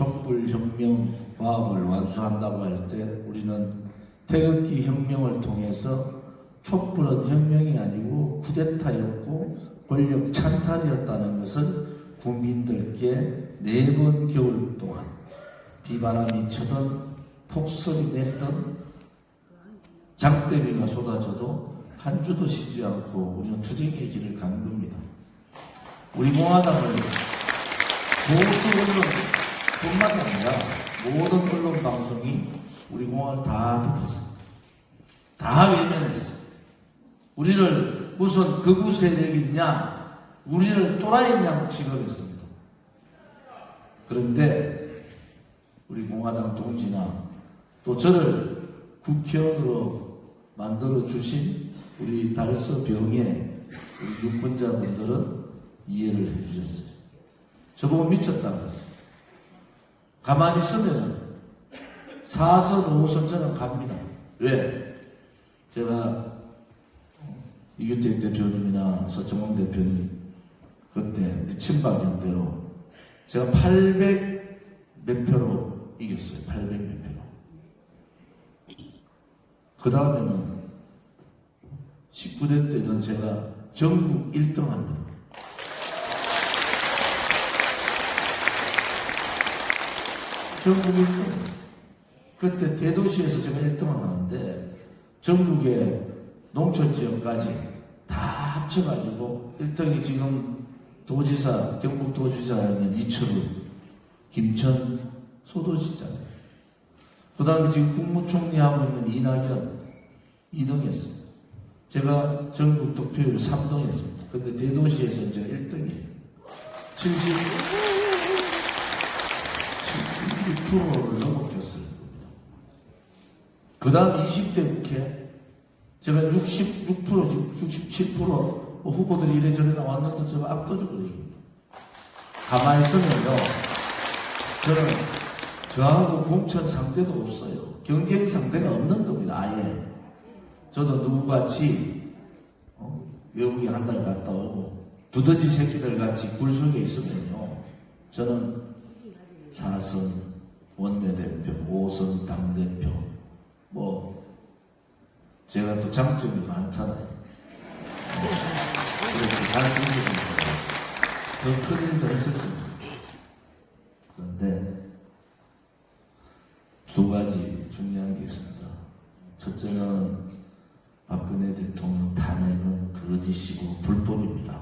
촛불혁명 과학을 완수한다고 할 때 우리는 태극기 혁명을 통해서 촛불은 혁명이 아니고 쿠데타였고 권력 찬탈이었다는 것을 국민들께 네 번 겨울 동안 비바람이 쳐든 폭설이 내리든 장대비가 쏟아져도 한 주도 쉬지 않고 우리는 투쟁의 길을 간 겁니다. 우리 공화당을 보수 언론 뿐만 아니라 모든 언론 방송이 우리 공화를 다 덮었어요. 다 외면했어요. 우리를 무슨 극우 세력이냐, 우리를 또라이냐 취급했습니다. 그런데 우리 공화당 동지나 또 저를 국회의원으로 만들어 주신 우리 달서 병의 우리 유권자분들은 이해를 해주셨어요. 저보고 미쳤다 그랬어요. 가만히 있으면은 4선, 5선 저는 갑니다. 왜? 제가 이규택 대표님이나 서청원 대표님 그때 친박연대로 제가 800 몇 표로 이겼어요. 800 몇 표로. 그 다음에는 19대 때는 제가 전국 1등 합니다. 전국 1등. 그때 대도시에서 제가 1등을 하는데 전국의 농촌 지역까지 다 합쳐가지고 1등이 지금 도지사, 경북 도지사는 이철우, 김천 소도지잖아요. 그 다음에 지금 국무총리 하고 있는 이낙연 2등 했습니다. 제가 전국 득표율 3등 했습니다. 근데 대도시에서 제가 1등이에요. 70, 72%를 넘어갔을 겁니다. 그 다음 20대 국회 제가 66%, 67%뭐 후보들이 이래저래 나왔는데 제가 압도적으로 이깁니다. 가만히 있으면요. 저는 저하고 공천 상대도 없어요. 경쟁 상대가 없는 겁니다. 아예. 저도 누구같이 어, 외국에 한 달 갔다 오고 두더지 새끼들 같이 굴 속에 있으면요. 저는 4선 원내대표, 5선 당대표, 뭐, 제가 또 장점이 많잖아요. 그렇게 단순히 더큰 일도 겁니다. 그런데 두 가지 중요한 게 있습니다. 첫째는 박근혜 대통령 탄핵은 거짓이고 불법입니다.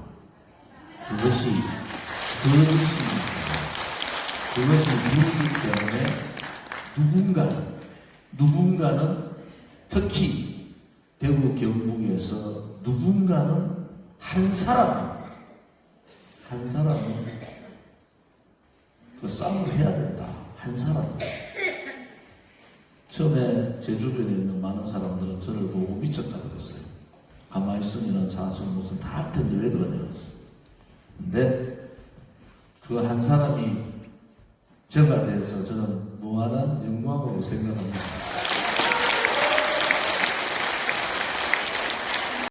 그것이 거짓입니다. 그것이 이유이기 때문에 누군가는 누군가는 특히 대구 경북에서 누군가는 한 사람 한 사람은 그 싸움을 해야 된다. 한 사람. 처음에 제 주변에 있는 많은 사람들은 저를 보고 미쳤다 그랬어요. 가만히 있으면 사실 무슨 다 할 텐데 왜 그러냐 그랬어요. 근데 그 한 사람이 돼서 저는 무한한 영광으로 생각합니다.